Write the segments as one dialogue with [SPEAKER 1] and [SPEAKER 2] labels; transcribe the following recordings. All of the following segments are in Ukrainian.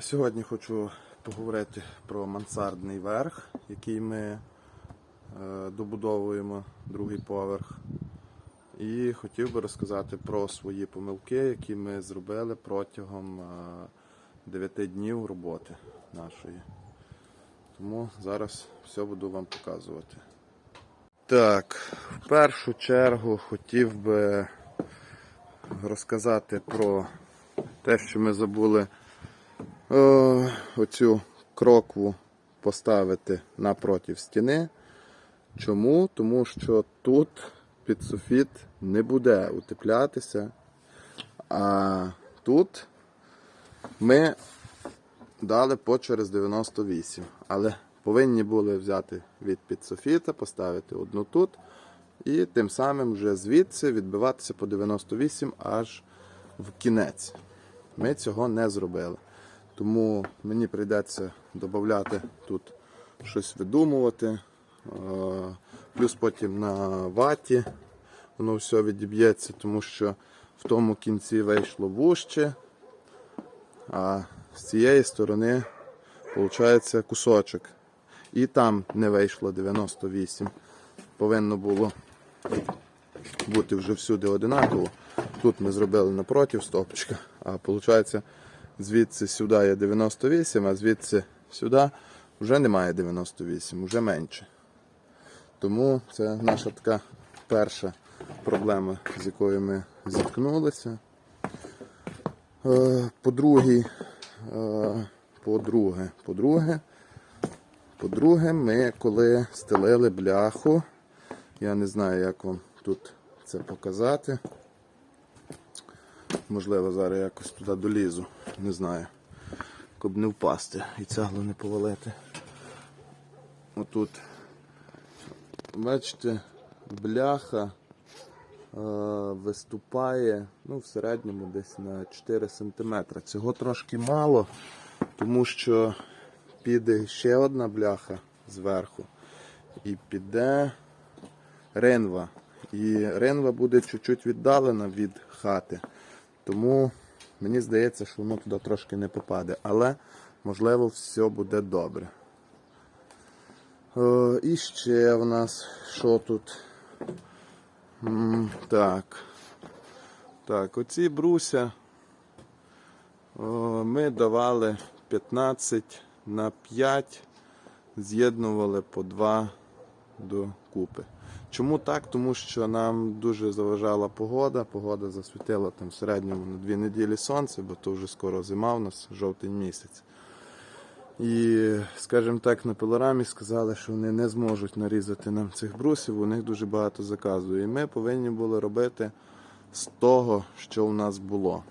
[SPEAKER 1] Сьогодні хочу поговорити про мансардний верх, який ми е, добудовуємо, другий поверх. І хотів би розказати про свої помилки, які ми зробили протягом 9 днів роботи нашої. Тому зараз все буду вам показувати. Так, в першу чергу хотів би розказати про те, що ми забули е, оцю крокву поставити напроти стіни. Чому? Тому що тут під софіт не буде утеплятися, а тут ми дали по через 98. Але повинні були взяти від підсофіта, поставити одну тут. І тим самим вже звідси відбиватися по 98 аж в кінець. Ми цього не зробили. Тому мені прийдеться додати тут щось видумувати. Е, Плюс потім на ваті воно все відіб'ється, тому що в тому кінці вийшло вужче, а з цієї сторони виходить кусочок. І там не вийшло 98. Повинно було бути вже всюди одинаково. Тут ми зробили напротив стопчика, а виходить, звідси сюди є 98, а звідси сюди вже немає 98, вже менше. Тому це наша така перша проблема, з якою ми зіткнулися. Е, По-друге, по-друге, по-друге, по-друге, ми коли стелили бляху, я не знаю, як вам тут це показати. Можливо, зараз якось туди долізу, не знаю. Щоб не впасти і цеглу не повалити. Отут. Бачите, бляха е, виступає ну, в середньому десь на 4 см. Цього трошки мало, тому що піде ще одна бляха зверху і піде ринва. І ринва буде чуть-чуть віддалена від хати. Тому мені здається, що воно туди трошки не попаде. Але можливо все буде добре. Е, і ще в нас що тут? Так. Так, оці бруся е, ми давали 15 на 5, з'єднували по 2 до купи. Чому так? Тому що нам дуже заважала погода. Погода засвітила там в середньому на 2 неділі сонце, бо то вже скоро зима у нас, жовтень місяць. І, скажімо так, на пилорамі сказали, що вони не зможуть нарізати нам цих брусів, у них дуже багато заказу. І ми повинні були робити з того, що у нас було.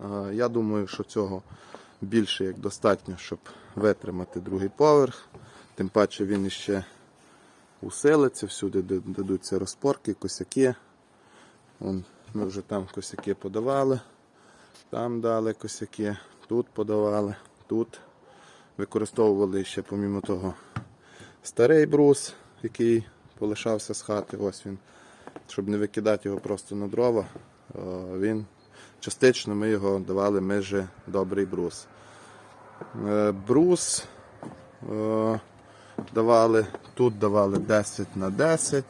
[SPEAKER 1] Е, Я думаю, що цього більше як достатньо, щоб витримати другий поверх. Тим паче він іще усилиться, всюди дадуться розпорки, косяки. Вон, ми вже там косяки подавали, там дали косяки, тут подавали, тут використовували ще, помімо того, старий брус, який полишався з хати. Ось він, щоб не викидати його просто на дрова. е, Він частично ми його давали, ми добрий брус. Е, Брус е, давали, тут давали 10 на 10,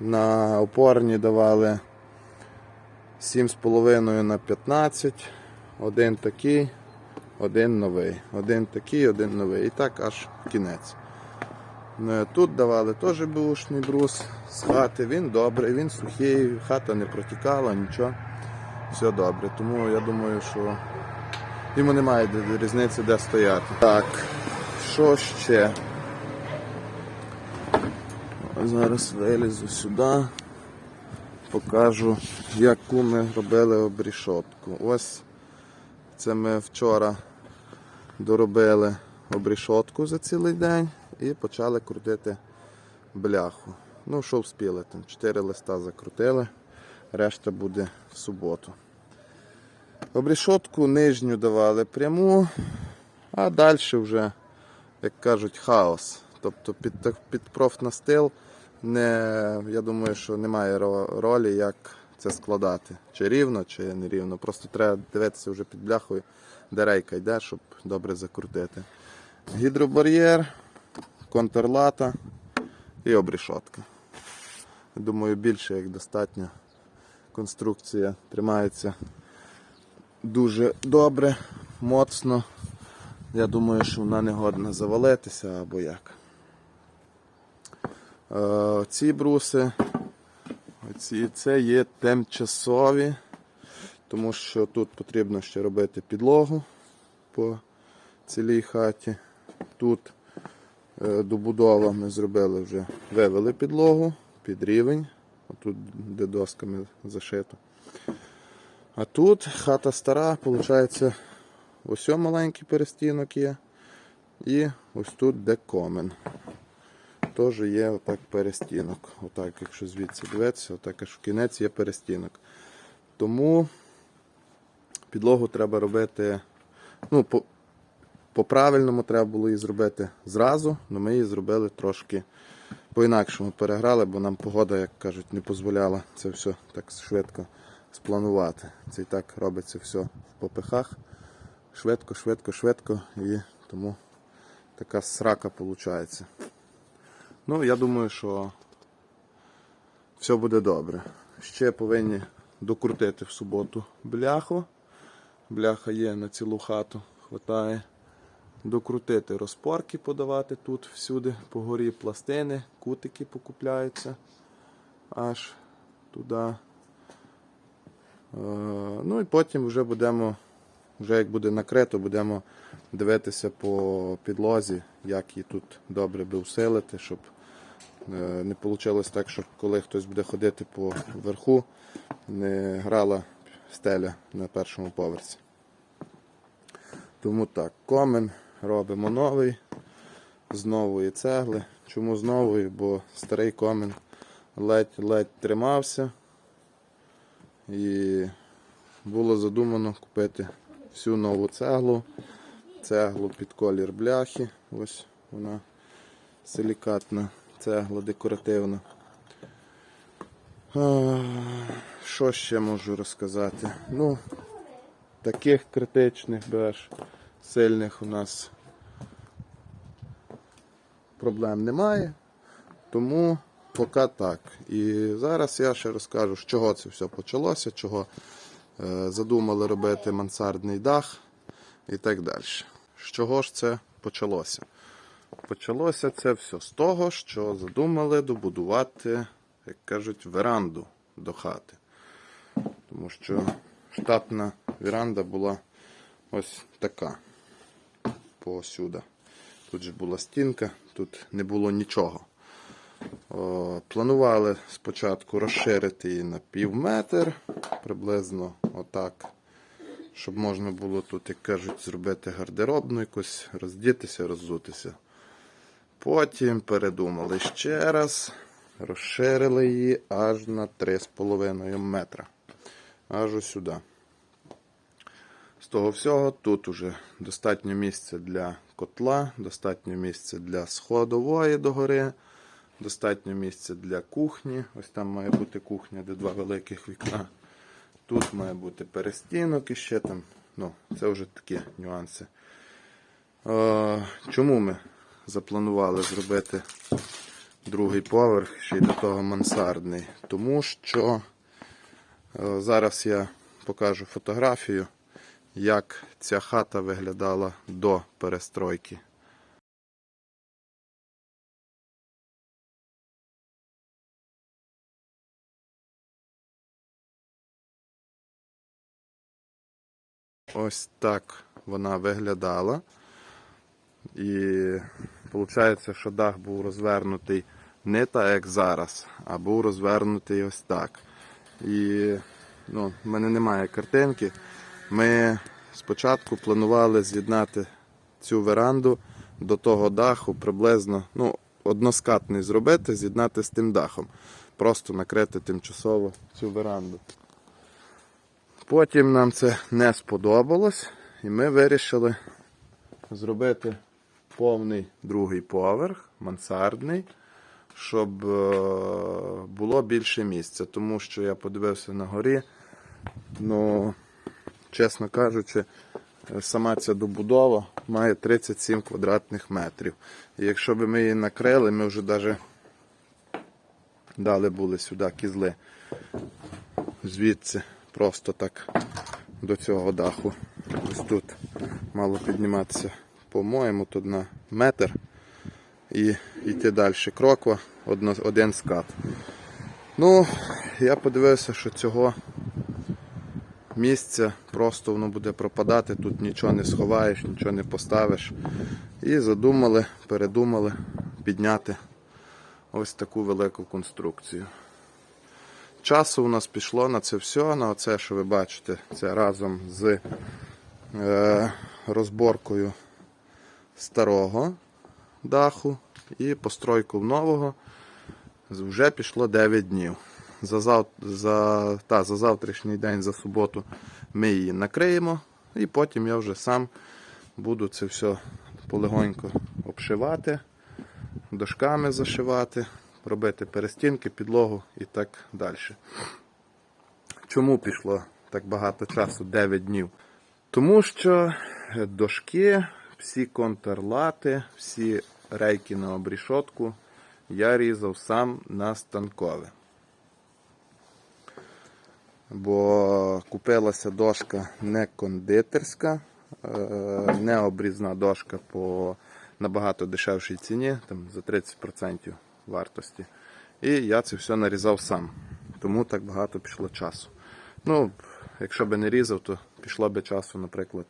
[SPEAKER 1] на опорні давали 7,5 на 15, один такий, один новий, один такий, один новий. І так аж кінець. Е, Тут давали теж бушний брус з хати, він добрий, він сухий, хата не протікала, нічого. Все добре. Тому я думаю, що йому немає різниці, де стояти. Так, що ще? Зараз вилізу сюди, покажу, яку ми робили обрішотку. Ось це ми вчора доробили обрішотку за цілий день і почали крутити бляху. Ну, що вспіли, там 4 листа закрутили, решта буде в суботу. Обрішотку нижню давали пряму, а далі вже, як кажуть, хаос. Тобто під, під профнастил не, я думаю, що немає ролі, як це складати. Чи рівно, чи не рівно. Просто треба дивитися вже під бляхою, де рейка йде, щоб добре закрутити. Гідробар'єр, контрлата і обрішотка. Думаю, більше як достатньо. Конструкція тримається дуже добре, моцно. Я думаю, що вона не годна завалитися або як. Е, ці бруси, оці, це є тимчасові, тому що тут потрібно ще робити підлогу по цілій хаті. Тут е, добудова ми зробили вже, вивели підлогу під рівень, отут де досками зашито. А тут хата стара, виходить, ось маленький перестінок є. І ось тут де комен. Теж є отак перестінок. Отак, якщо звідси дивитися, отак аж в кінець є перестінок. Тому підлогу треба робити. Ну, по, по-правильному треба було її зробити зразу, але ми її зробили трошки по-інакшому переграли, бо нам погода, як кажуть, не дозволяла це все так швидко спланувати. Це і так робиться все в попихах. Швидко, швидко, швидко. І тому така срака виходить. Ну, я думаю, що все буде добре. Ще повинні докрутити в суботу бляху. Бляха є на цілу хату, хватає. Докрутити розпорки, подавати тут всюди, по горі пластини, кутики покупляються аж туди. Е, Ну і потім вже будемо, вже як буде накрито, будемо дивитися по підлозі, як її тут добре би усилити, щоб е, не вийшло так, що коли хтось буде ходити по верху, не грала стеля на першому поверсі. Тому так, комен робимо новий з нової цегли. Чому з нової? Бо старий комен ледь-ледь тримався. І було задумано купити всю нову цеглу. Цеглу під колір бляхи. Ось вона силікатна цегла декоративна. Що ще можу розказати? Ну, таких критичних беш сильних у нас проблем немає. Тому поки так. І зараз я ще розкажу, з чого це все почалося, чого е, задумали робити мансардний дах і так далі. З чого ж це почалося? Почалося це все з того, що задумали добудувати, як кажуть, веранду до хати. Тому що штатна веранда була ось така посюди. Тут же була стінка, тут не було нічого. О, планували спочатку розширити її на пів метр, приблизно отак, щоб можна було тут, як кажуть, зробити гардеробну якусь, роздітися, роззутися. Потім передумали ще раз, розширили її аж на 3,5 метра. Аж сюди. З того всього тут уже достатньо місця для котла, достатньо місця для сходової догори, достатньо місця для кухні. Ось там має бути кухня, де два великих вікна. Тут має бути перестінок і ще там. Ну, це вже такі нюанси. Е, чому ми запланували зробити другий поверх, ще й до того мансардний? Тому що е, зараз я покажу фотографію як ця хата виглядала до перестройки. Ось так вона виглядала. І виходить, що дах був розвернутий не так, як зараз, а був розвернутий ось так. І ну, в мене немає картинки. Ми спочатку планували з'єднати цю веранду до того даху приблизно ну, односкатний зробити, з'єднати з тим дахом. Просто накрити тимчасово цю веранду. Потім нам це не сподобалось, і ми вирішили зробити повний другий поверх, мансардний. щоб е, було більше місця. Тому що я подивився на горі. Ну, чесно кажучи, е, сама ця добудова має 37 квадратних метрів. І якщо б ми її накрили, ми вже навіть дали були сюди кізли. Звідси просто так до цього даху. Ось тут мало підніматися, по-моєму, тут на метр і йти далі. Кроква, одно, один скат. Ну, я подивився, що цього місця просто воно буде пропадати, тут нічого не сховаєш, нічого не поставиш. І задумали, передумали підняти ось таку велику конструкцію. Часу у нас пішло на це все, на це, що ви бачите, це разом з е, розборкою старого даху і постройку нового вже пішло 9 днів. За, зав... за... Та, за завтрашній день, за суботу, ми її накриємо, і потім я вже сам буду це все полегонько обшивати, дошками зашивати, робити перестінки, підлогу і так далі. Чому пішло так багато часу, 9 днів? Тому що дошки, всі контрлати, всі рейки на обрішотку я різав сам на станкове. Бо купилася дошка не кондитерська, е, не обрізна дошка по набагато дешевшій ціні, там за 30% вартості. І я це все нарізав сам. Тому так багато пішло часу. Ну, якщо би не різав, то пішло би часу, наприклад,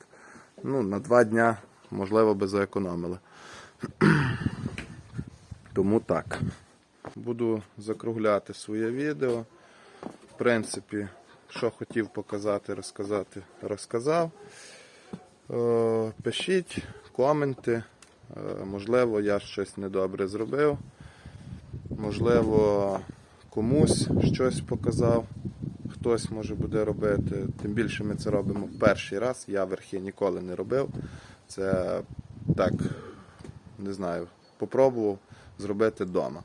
[SPEAKER 1] ну, на два дня, можливо, би заекономили. Тому так. Буду закругляти своє відео. В принципі, що хотів показати, розказати, розказав. Е, Пишіть коменти. Е, Можливо, я щось недобре зробив. Можливо, комусь щось показав. Хтось може буде робити. Тим більше ми це робимо в перший раз. Я верхи ніколи не робив. Це так, не знаю, попробував зробити вдома.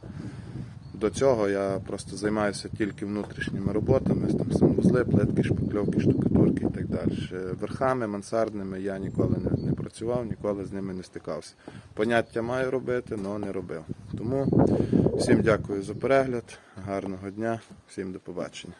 [SPEAKER 1] До цього я просто займаюся тільки внутрішніми роботами, там санвузли, плитки, шпакльовки, штукатурки і так далі. Верхами, мансардними я ніколи не, працював, ніколи з ними не стикався. Поняття маю робити, але не робив. Тому всім дякую за перегляд, гарного дня, всім до побачення.